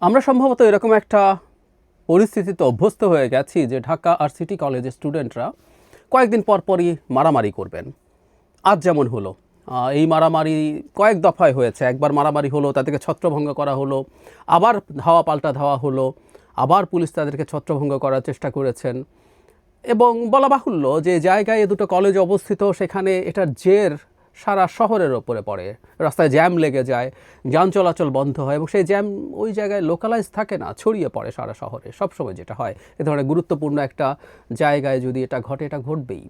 আমরা সম্ভবত এরকম একটা পরিস্থিতিতে অভ্যস্ত হয়ে গেছি যে ঢাকা আর সিটি কলেজের স্টুডেন্টরা কয়েকদিন পর পরই মারামারি করবেন। আজ যেমন হলো। এই মারামারি কয়েক দফায় হয়েছে। একবার মারামারি হলো, তাদেরকে ছত্রভঙ্গ করা হলো, আবার ধাওয়া পাল্টা ধাওয়া হলো, আবার পুলিশ তাদেরকে ছত্রভঙ্গ করার চেষ্টা করেছেন। এবং বলা বাহুল্য যে জায়গায় এ দুটো কলেজ অবস্থিত, সেখানে এটার জের সারা শহরের ওপরে পড়ে। রাস্তায় জ্যাম লেগে যায়, যান চলাচল বন্ধ হয় এবং সেই জ্যাম ওই জায়গায় লোকালাইজ থাকে না, ছড়িয়ে পড়ে সারা শহরে। সবসময় যেটা হয়, এ ধরনের গুরুত্বপূর্ণ একটা জায়গায় যদি এটা ঘটে, এটা ঘটবেই।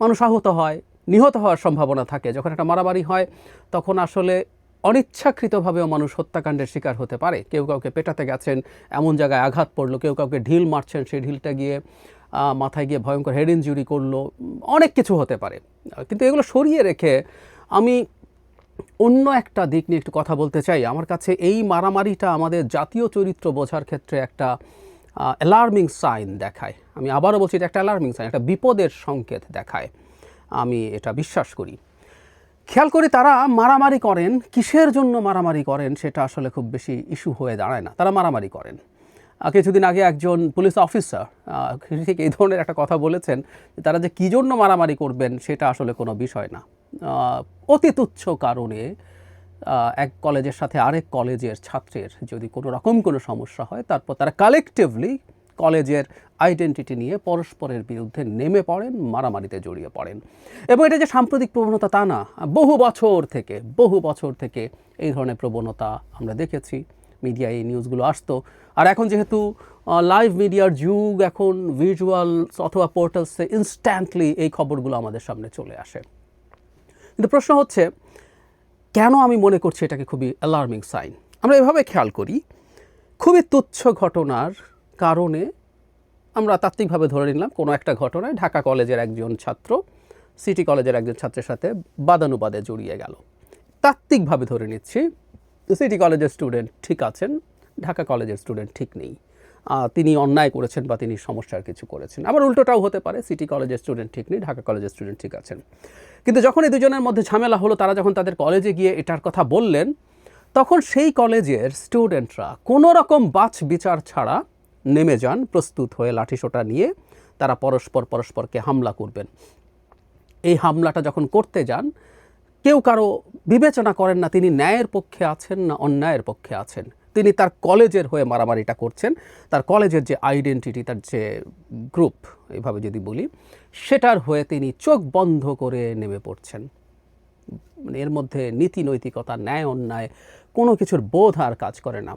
মানুষ আহত হয়, নিহত হওয়ার সম্ভাবনা থাকে। যখন একটা মারামারি হয়, তখন আসলে অনিচ্ছাকৃতভাবেও মানুষ হত্যাকাণ্ডের শিকার হতে পারে। কেউ কাউকে পেটাতে গেছেন, এমন জায়গায় আঘাত পড়ল, কেউ কাউকে ঢিল মারছেন, সেই ঢিলটা গিয়ে মাথায় গিয়ে ভয়ঙ্কর হেড ইনজুরি করল, অনেক কিছু হতে পারে। কিন্তু এগুলো সরিয়ে রেখে আমি অন্য একটা দিক নিয়ে একটু কথা বলতে চাই। আমার কাছে এই মারামারিটা আমাদের জাতীয় চরিত্র বোঝার ক্ষেত্রে একটা অ্যালার্মিং সাইন দেখায়। আমি আবারও বলছি, এটা একটা অ্যালার্মিং সাইন একটা বিপদের সংকেত দেখায়। আমি এটা বিশ্বাস করি। খেয়াল করি তারা মারামারি করেন, কিসের জন্য মারামারি করেন সেটা আসলে খুব বেশি ইস্যু হয়ে দাঁড়ায় না। তারা মারামারি করেন। কিছুদিন আগে একজন পুলিশ অফিসার ঠিক এই ধরনের একটা কথা বলেছেন তারা যে কী জন্য মারামারি করবেন সেটা আসলে কোনো বিষয় না। অতি তুচ্ছ কারণে এক কলেজের সাথে আরেক কলেজের ছাত্রের যদি কোনো রকম কোনো সমস্যা হয়, তারপর তারা কালেকটিভলি কলেজের আইডেন্টিটি নিয়ে পরস্পরের বিরুদ্ধে নেমে পড়েন, মারামারিতে জড়িয়ে পড়েন। এবং এটা যে সাম্প্রতিক প্রবণতা তা না, বহু বছর থেকে, বহু বছর থেকে এই ধরনের প্রবণতা আমরা দেখেছি। মিডিয়ায় এই নিউজগুলো আসতো। আর এখন যেহেতু লাইভ মিডিয়ার যুগ, এখন ভিজুয়াল অথবা পোর্টালসে ইনস্ট্যান্টলি এই খবরগুলো আমাদের সামনে চলে আসে। কিন্তু প্রশ্ন হচ্ছে, কেন আমি মনে করছি এটাকে খুবই অ্যালার্মিং সাইন আমরা এভাবে খেয়াল করি, খুবই তুচ্ছ ঘটনার কারণে আমরা তাত্ত্বিকভাবে ধরে নিলাম কোনো একটা ঘটনায় ঢাকা কলেজের একজন ছাত্র সিটি কলেজের একজন ছাত্রের সাথে বাদানুবাদে জড়িয়ে গেল। তাত্ত্বিকভাবে ধরে নিচ্ছি সিটি কলেজের স্টুডেন্ট ঠিক আছেন, ঢাকা কলেজের স্টুডেন্ট ঠিক নেই। তিনি অন্যায় করেছেন বা তিনি সমস্যার কিছু করেছেন। আবার উল্টোটাও হতে পারে সিটি কলেজের স্টুডেন্ট ঠিক নেই, ঢাকা কলেজের স্টুডেন্ট ঠিক আছেন। কিন্তু যখন এই দুজনের মধ্যে ঝামেলা হলো, তারা যখন তাদের কলেজে গিয়ে এটার কথা বললেন, তখন সেই কলেজের স্টুডেন্টরা কোনো রকম বাছ বিচার ছাড়া নেমে যান, প্রস্তুত হয়ে লাঠিসোঁটা নিয়ে তারা পরস্পর পরস্পরকে হামলা করবেন। এই হামলাটা যখন করতে যান কেউ কারও বিবেচনা করেন না তিনি ন্যায়ের পক্ষে আছেন না অন্যায়ের পক্ষে আছেন। তিনি তার কলেজের হয়ে মারামারিটা করছেন। তার কলেজের যে আইডেন্টিটি তার যে গ্রুপ এভাবে যদি বলি, সেটার হয়ে তিনি চোখ বন্ধ করে নেমে পড়ছেন। মানে এর মধ্যে নীতি নৈতিকতা, ন্যায় অন্যায়, কোনো কিছুর বোধ আর কাজ করে না।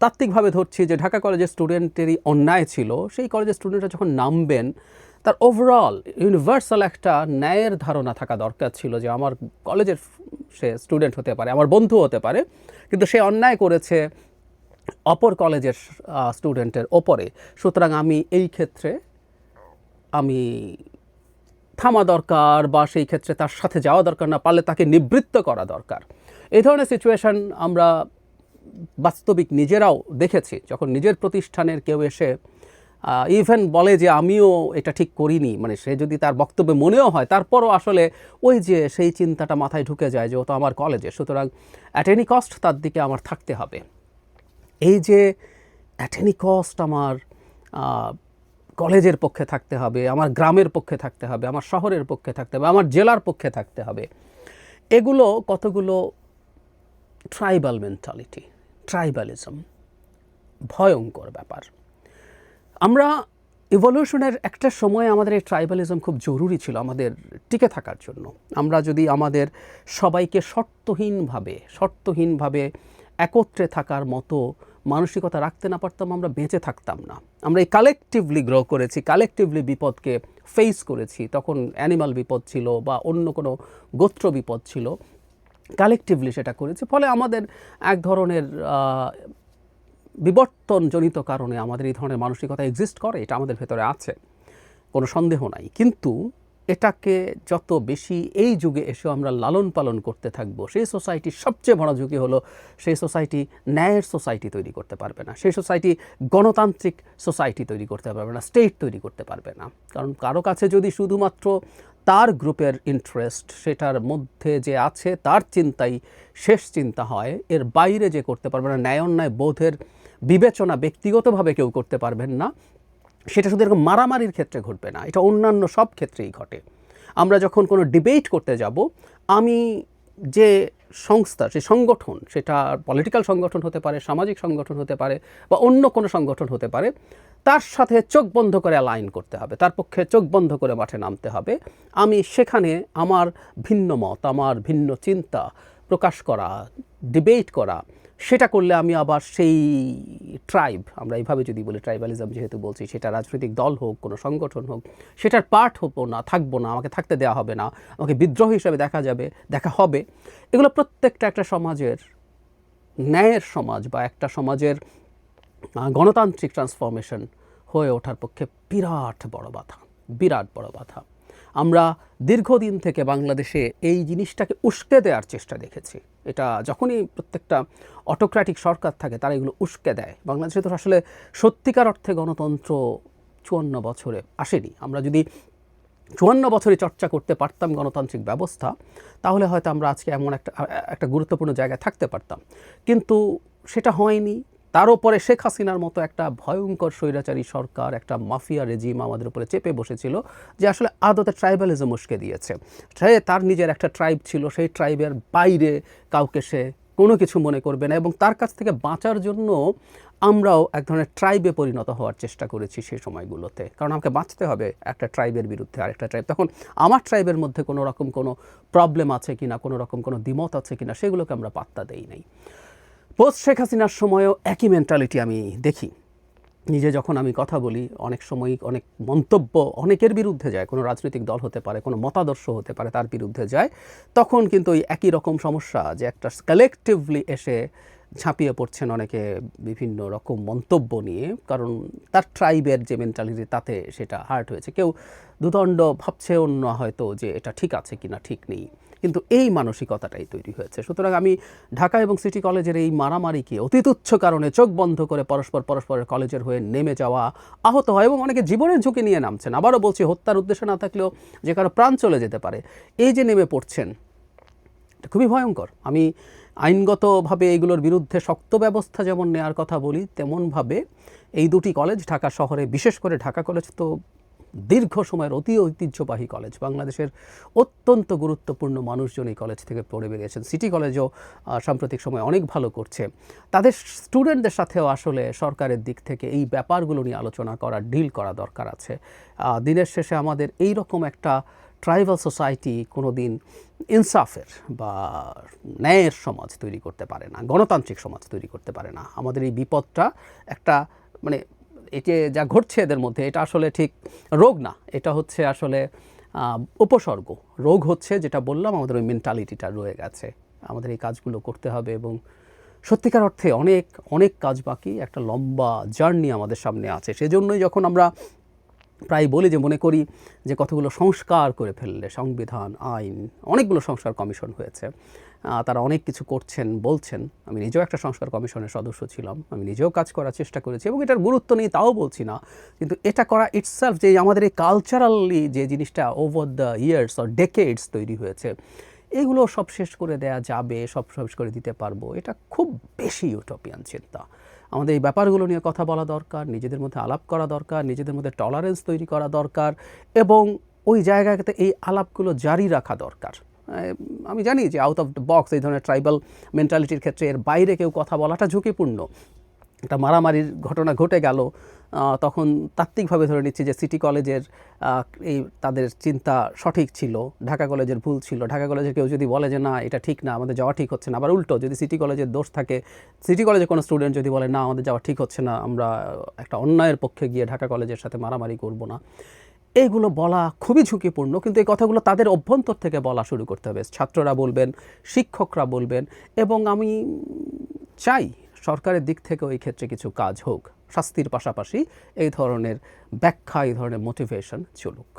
তাত্ত্বিকভাবে ধরছি যে ঢাকা কলেজের স্টুডেন্টেরই অন্যায় ছিল। সেই কলেজের স্টুডেন্টরা যখন নামবেন তার ওভারঅল ইউনিভার্সাল একটা ন্যায়ের ধারণা থাকা দরকার ছিল যে আমার কলেজের সে স্টুডেন্ট হতে পারে, আমার বন্ধু হতে পারে। কিন্তু সে অন্যায় করেছে অপর কলেজের স্টুডেন্টের ওপরে। সুতরাং আমি এই ক্ষেত্রে, আমি থামা দরকার বা সেই ক্ষেত্রে তার সাথে যাওয়া দরকার না, পারলে তাকে নিবৃত্ত করা দরকার। এই ধরনের সিচুয়েশন আমরা বাস্তবিক নিজেরাও দেখেছি। যখন নিজের প্রতিষ্ঠানের কেউ এসে ইভেন বলে যে আমিও এটা ঠিক করিনি মানে সে যদি তার বক্তব্যে মনেও হয়, তারপরও আসলে ওই যে সেই চিন্তাটা মাথায় ঢুকে যায় যে ও তো আমার কলেজে সুতরাং অ্যাট এনি কস্ট তার দিকে আমার থাকতে হবে। এই যে অ্যাট এনি কস্ট আমার কলেজের পক্ষে থাকতে হবে, আমার গ্রামের পক্ষে থাকতে হবে, আমার শহরের পক্ষে থাকতে হবে, আমার জেলার পক্ষে থাকতে হবে, এগুলো কতগুলো ট্রাইবাল মেন্টালিটি ট্রাইবালিজম ভয়ঙ্কর ব্যাপার। আমরা ইভলিউশনের একটা সময় আমাদের এই ট্রাইবালিজম খুব জরুরি ছিল আমাদের টিকে থাকার জন্য। আমরা যদি আমাদের সবাইকে শর্তহীনভাবে শর্তহীনভাবে একত্রে থাকার মতো মানসিকতা রাখতে না পারতাম, আমরা বেঁচে থাকতাম না। আমরা এই কালেকটিভলি গ্রো করেছি কালেকটিভলি বিপদকে ফেস করেছি। তখন অ্যানিমাল বিপদ ছিল বা অন্য কোনো গোত্র বিপদ ছিল। কালেকটিভলি সেটা করেছি। ফলে আমাদের এক ধরনের বিবর্তনজনিত কারণে আমাদের এই ধরনের মানসিকতা এক্সিস্ট করে, এটা আমাদের ভেতরে আছে। কোনো সন্দেহ নাই। কিন্তু এটাকে যত বেশি এই যুগে এসে আমরা লালন পালন করতে থাকব, সেই সোসাইটির সবচেয়ে বড় ঝুঁকি হলো সেই সোসাইটি ন্যায়ের সোসাইটি তৈরি করতে পারবে না, সেই সোসাইটি গণতান্ত্রিক সোসাইটি তৈরি করতে পারবে না স্টেট তৈরি করতে পারবে না। কারণ কারও কাছে যদি শুধুমাত্র তার গ্রুপের ইন্টারেস্ট সেটার মধ্যে যে আছে তার চিন্তাই শেষ চিন্তা হয়, এর বাইরে যে করতে পারবে না, ন্যায় অন্যায় বোধের বিবেচনা ব্যক্তিগতভাবে কেউ করতে পারবেন না সেটা শুধু এরকম মারামারির ক্ষেত্রে ঘটবে না, এটা অন্যান্য সব ক্ষেত্রেই ঘটে। আমরা যখন কোনো ডিবেট করতে যাব, আমি যে সংস্থা সে সংগঠন, সেটা পলিটিক্যাল সংগঠন হতে পারে, সামাজিক সংগঠন হতে পারে, বা অন্য কোনো সংগঠন হতে পারে, তার সাথে চোখ বন্ধ করে অ্যালাইন করতে হবে, তার পক্ষে চোখ বন্ধ করে মাঠে নামতে হবে। আমি সেখানে আমার ভিন্ন মত, আমার ভিন্ন চিন্তা প্রকাশ করা ডিবেট করা সেটা করলে আমি আবার সেই ট্রাইব আমরা এইভাবে যদি বলি ট্রাইবালিজম যেহেতু বলছি, সেটা রাজনৈতিক দল হোক, কোনো সংগঠন হোক, সেটার পার্ট হব না, থাকব না, আমাকে থাকতে দেওয়া হবে না, আমাকে বিদ্রোহ হিসাবে দেখা যাবে, দেখা হবে। এগুলো প্রত্যেকটা একটা সমাজের ন্যায়ের সমাজ বা একটা সমাজের গণতান্ত্রিক ট্রান্সফরমেশন হয়ে ওঠার পক্ষে বিরাট বড় বাধা, বিরাট বড় বাধা। আমরা দীর্ঘদিন থেকে বাংলাদেশে এই জিনিসটাকে উস্কে দেওয়ার চেষ্টা দেখেছি। এটা যখনই প্রত্যেকটা অটোক্র্যাটিক সরকার থাকে, তারা এগুলো উস্কে দেয়। বাংলাদেশে তো আসলে সত্যিকার অর্থে গণতন্ত্র চুয়ান্ন বছরে আসেনি। আমরা যদি চুয়ান্ন বছরে চর্চা করতে পারতাম গণতান্ত্রিক ব্যবস্থা, তাহলে হয়তো আমরা আজকে এমন একটা একটা গুরুত্বপূর্ণ জায়গায় থাকতে পারতাম। কিন্তু সেটা হয়নি। তার উপরে শেখ হাসিনার মতো একটা ভয়ঙ্কর স্বৈরাচারী সরকার, একটা মাফিয়া রেজিম আমাদের উপরে চেপে বসেছিল যে আসলে আদতে ট্রাইবালিজম উস্কে দিয়েছে। সে তার নিজের একটা ট্রাইব ছিল, সেই ট্রাইবের বাইরে কাউকে সে কোনো কিছু মনে করবে না এবং তার কাছ থেকে বাঁচার জন্য আমরাও এক ধরনের ট্রাইবে পরিণত হওয়ার চেষ্টা করেছি সেই সময়গুলোতে। কারণ আমাকে বাঁচতে হবে একটা ট্রাইবের বিরুদ্ধে আরেকটা ট্রাইব। তখন আমার ট্রাইবের মধ্যে কোনো রকম কোনো প্রবলেম আছে কি না কোনো রকম কোনো দ্বিমত আছে কি না সেগুলোকে আমরা পাত্তা দেই নাই। পোস্ট শেখ হাসিনার সময়ও একই মেন্টালিটি আমি দেখি। নিজে যখন আমি কথা বলি, অনেক সময় অনেক মন্তব্য অনেকের বিরুদ্ধে যায়। কোনো রাজনৈতিক দল হতে পারে, কোনো মতাদর্শ হতে পারে, তার বিরুদ্ধে যায়। তখন কিন্তু ওই একই রকম সমস্যা যে একটা কালেকটিভলি এসে ঝাঁপিয়ে পড়ছেন অনেকে বিভিন্ন রকম মন্তব্য নিয়ে। কারণ তার ট্রাইবের যে মেন্টালিটি তাতে সেটা হার্ট হয়েছে। কেউ দুদণ্ড ভাবছে অন্য হয়তো যে এটা ঠিক আছে কিনা, ঠিক নেই। কিন্তু এই মানসিকতাটাই তৈরি হয়েছে। সুতরাং আমি ঢাকা এবং সিটি কলেজের এই মারামারিকে অতি তুচ্ছ কারণে চোখ বন্ধ করে পরস্পর পরস্পরের কলেজের হয়ে নেমে যাওয়া আহত হয় এবং অনেকে জীবনের ঝুঁকি নিয়ে নামছেন। আবারও বলছি, হত্যার উদ্দেশ্য না থাকলেও যে কারও প্রাণ চলে যেতে পারে, এই যে নেমে পড়ছেন খুবই ভয়ঙ্কর। আমি আইনগতভাবে এগুলোর বিরুদ্ধে শক্ত ব্যবস্থা যেমন নেওয়ার কথা বলি, তেমনভাবে এই দুটি কলেজ ঢাকা শহরে, বিশেষ করে ঢাকা কলেজ তো দীর্ঘ সময়ের অতি ঐতিহ্যবাহী কলেজ। বাংলাদেশের অত্যন্ত গুরুত্বপূর্ণ মানুষজন এই কলেজ থেকে পড়ে বেরিয়েছেন। সিটি কলেজও সাম্প্রতিক সময় অনেক ভালো করছে। তাদের স্টুডেন্টদের সাথেও আসলে সরকারের দিক থেকে এই ব্যাপারগুলো নিয়ে আলোচনা করা ডিল করা দরকার আছে। দিনের শেষে আমাদের এই রকম একটা ট্রাইবাল সোসাইটি কোনো দিন ইনসাফের বা ন্যায়ের সমাজ তৈরি করতে পারে না, গণতান্ত্রিক সমাজ তৈরি করতে পারে না। আমাদের এই বিপদটা একটা মানে এটি যা ঘটছে এদের মধ্যে, এটা আসলে ঠিক রোগ না। এটা হচ্ছে আসলে উপসর্গ। রোগ হচ্ছে যেটা বললাম, আমাদের ওই মেন্টালিটিটা রয়ে গেছে। আমাদের এই কাজগুলো করতে হবে এবং সত্যিকার অর্থে অনেক অনেক কাজ বাকি, একটা লম্বা জার্নি আমাদের সামনে আছে। সেজন্যই যখন আমরা প্রায় বলি যে মনে করি যে কতগুলো সংস্কার করে ফেললে, সংবিধান, আইন, অনেকগুলো সংস্কার কমিশন হয়েছে। তারা অনেক কিছু করছেন, বলছেন। আমি নিজেও একটা সংস্কার কমিশনের সদস্য ছিলাম। আমি নিজেও কাজ করার চেষ্টা করেছি এবং এটার গুরুত্ব নেই তাও বলছি না। কিন্তু এটা করা ইটসেলফ যে আমাদের এই কালচারালি যে জিনিসটা over the years or decades তৈরি হয়েছে, এগুলো সব শেষ করে দেয়া যাবে, সব শেষ করে দিতে পারব, এটা খুব বেশি ইউটোপিয়ান চিন্তা। আমাদের এই ব্যাপারগুলো নিয়ে কথা বলা দরকার, নিজেদের মধ্যে আলাপ করা দরকার, নিজেদের মধ্যে টলারেন্স তৈরি করা দরকার এবং ওই জায়গাতে এই আলাপগুলো জারি রাখা দরকার। আমি জানি যে আউট অফ দ্য বক্স এই ধরনের ট্রাইবাল মেন্টালিটির ক্ষেত্রে এর বাইরে কেউ কথা বলাটা ঝুঁকিপূর্ণ। একটা মারামারির ঘটনা ঘটে গেল তখন তাত্ত্বিকভাবে ধরে নিচ্ছি যে সিটি কলেজের এই তাদের চিন্তা সঠিক ছিল, ঢাকা কলেজের ভুল ছিল। ঢাকা কলেজের কেউ যদি বলে যে না, এটা ঠিক না, আমাদের যাওয়া ঠিক হচ্ছে না, আবার উল্টো যদি সিটি কলেজের দোষ থাকে, সিটি কলেজের কোনো স্টুডেন্ট যদি বলে না, আমাদের যাওয়া ঠিক হচ্ছে না, আমরা একটা অন্যায়ের পক্ষে গিয়ে ঢাকা কলেজের সাথে মারামারি করব না। এইগুলো বলা খুবই ঝুঁকিপূর্ণ, কিন্তু এই কথাগুলো তাদের অভ্যন্তর থেকে বলা শুরু করতে হবে। ছাত্ররা বলবেন, শিক্ষকরা বলবেন, এবং আমি চাই সরকারের দিক থেকে ওই ক্ষেত্রে কিছু কাজ হোক। শাস্তির পাশাপাশি এই ধরনের ব্যাখ্যা, এই ধরনের মোটিভেশন চলুক।